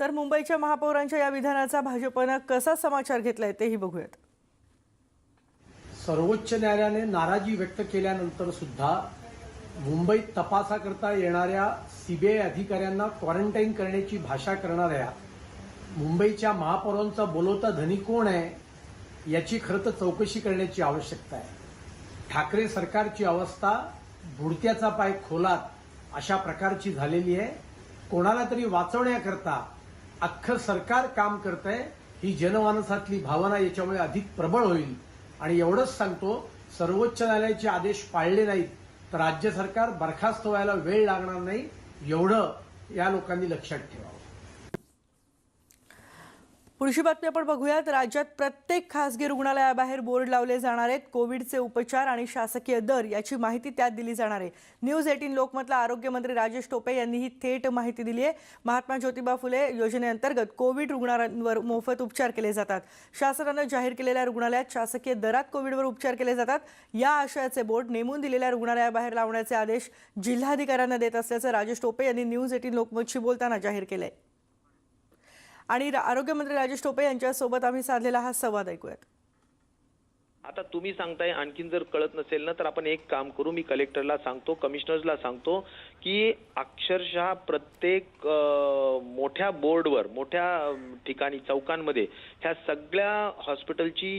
तर मुंबईच्या महापौरांच्या या विधानाचा भाजपनं कसा समाचार घेतलाय तेही बघूयात. सर्वोच्च न्यायालयाने नाराजी व्यक्त केल्यानंतर सुद्धा मुंबईत तपासाकरता येणाऱ्या सीबीआय अधिकाऱ्यांना क्वारंटाईन करण्याची भाषा करणाऱ्या मुंबईच्या महापौरांचा बोलवता धनी कोण आहे याची खरं तर चौकशी करण्याची आवश्यकता आहे. ठाकरे सरकारची अवस्था बुडत्याचा पाय खोलात अशा प्रकारची झालेली आहे. कोणाला तरी वाचवण्याकरता अख्खं सरकार काम करतंय ही जनमानसातली भावना याच्यामुळे अधिक प्रबळ होईल. आणि एवढंच सांगतो सर्वोच्च न्यायालयाचे आदेश पाळले नाहीत तर राज्य सरकार बरखास्त व्हायला वेळ लागणार नाही एवढं या लोकांनी लक्षात ठेवावं. पुढची बातमी आपण बघूयात. राज्यात प्रत्येक खासगी रुग्णालयाबाहेर बोर्ड लावले जाणार आहेत. कोविडचे उपचार आणि शासकीय दर याची माहिती त्यात दिली जाणार आहे. न्यूज एटीन लोकमतला आरोग्यमंत्री राजेश टोपे यांनी ही थेट माहिती दिली आहे. महात्मा ज्योतिबा फुले योजनेअंतर्गत कोविड रुग्णांवर मोफत उपचार केले जातात. शासनानं जाहीर केलेल्या रुग्णालयात शासकीय दरात कोविडवर उपचार केले जातात. या आशयाचे बोर्ड नेमून दिलेल्या रुग्णालयाबाहेर लावण्याचे आदेश जिल्हाधिकाऱ्यांना देत असल्याचं राजेश टोपे यांनी न्यूज एटीन लोकमतशी बोलताना जाहीर केलंय. आणि आरोग्यमंत्री राजेश टोपे यांच्यासोबत आम्ही साधलेला हा संवाद ऐकूयात. आता तुम्ही सांगताय आणखीन जर कळत नसेल ना तर आपण एक काम करू मी कलेक्टरला सांगतो कमिशनर्सला सांगतो की अक्षरशः प्रत्येक मोठ्या बोर्डवर मोठ्या ठिकाणी चौकांमध्ये ह्या सगळ्या हॉस्पिटलची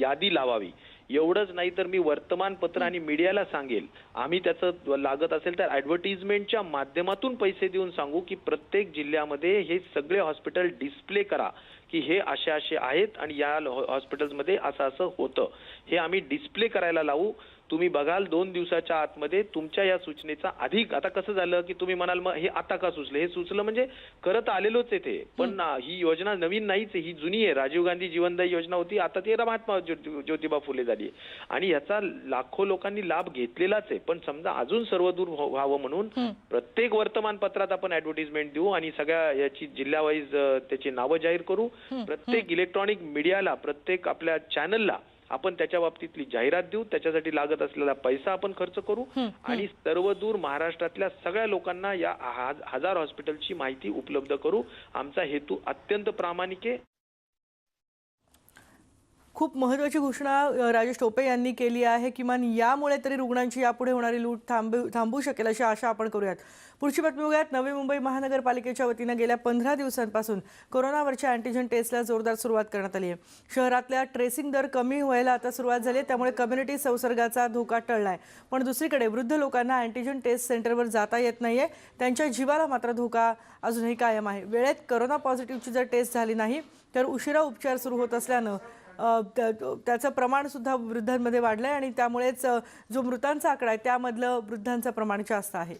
यादी लावावी. एवढंच नाही तर मी वर्तमानपत्र आणि मीडियाला सांगेल. आम्ही त्याचं लागत असेल तर ऍडव्हर्टिजमेंटच्या माध्यमातून पैसे देऊन सांगू की प्रत्येक जिल्ह्यामध्ये हे सगळे हॉस्पिटल डिस्प्ले करा की हे असे असे आहेत आणि या हॉस्पिटल्समध्ये असं असं होतं. हे आम्ही डिस्प्ले करायला लावू. तुम्ही बघाल दोन दिवसाच्या आतमध्ये तुमच्या या सूचनेचा अधिक आता कसं झालं की तुम्ही म्हणाल मग हे आता का सुचलं? हे सुचलं म्हणजे करत आलेलोच आहे ते. पण ही योजना नवीन नाहीच ही जुनी आहे. राजीव गांधी जीवनदायी योजना होती आता ती महात्मा ज्योति- ज्योतिबा फुले झाली आणि याचा लाखो लोकांनी लाभ घेतलेलाच आहे. पण समजा अजून सर्वदूर व्हा- व्हावं म्हणून प्रत्येक वर्तमानपत्रात आपण ऍडव्हर्टिजमेंट देऊ आणि सगळ्या याची जिल्ह्यावाईज त्याची नावं जाहीर करू. प्रत्येक इलेक्ट्रॉनिक मीडियाला प्रत्येक आपल्या चॅनलला आपण त्याच्या बाबतीतली जाहिरात देऊ त्याच्यासाठी लागत असलेला पैसा आपण खर्च करू आणि सर्वदूर महाराष्ट्रातल्या सगळ्या लोकांना या हजार हॉस्पिटलची माहिती उपलब्ध करू. आमचा हेतू अत्यंत प्रामाणिक आहे. खूप महत्त्वाची घोषणा राजेश टोपे यांनी केली आहे. किमान यामुळे तरी रुग्णांची यापुढे होणारी लूट थांबू थांबू शकेल अशी आशा आपण करूयात. पुढची बातमी बघूयात. नवी मुंबई महानगरपालिकेच्या वतीनं गेल्या पंधरा दिवसांपासून कोरोनावरच्या अँटीजन टेस्टला जोरदार सुरुवात करण्यात आली आहे. शहरातल्या ट्रेसिंग दर कमी व्हायला आता सुरुवात झाली आहे, त्यामुळे कम्युनिटी संसर्गाचा धोका टळला आहे पण दुसरीकडे वृद्ध लोकांना अँटीजन टेस्ट सेंटरवर जाता येत नाहीये. त्यांच्या जीवाला मात्र धोका अजूनही कायम आहे. वेळेत करोना पॉझिटिव्हची जर टेस्ट झाली नाही तर उशिरा उपचार सुरू होत असल्यानं त्याचं प्रमाण सुद्धा वृद्धांमध्ये वाढलंय आणि त्यामुळेच जो मृतांचा आकडा आहे त्यामधलं वृद्धांचं प्रमाण जास्त आहे.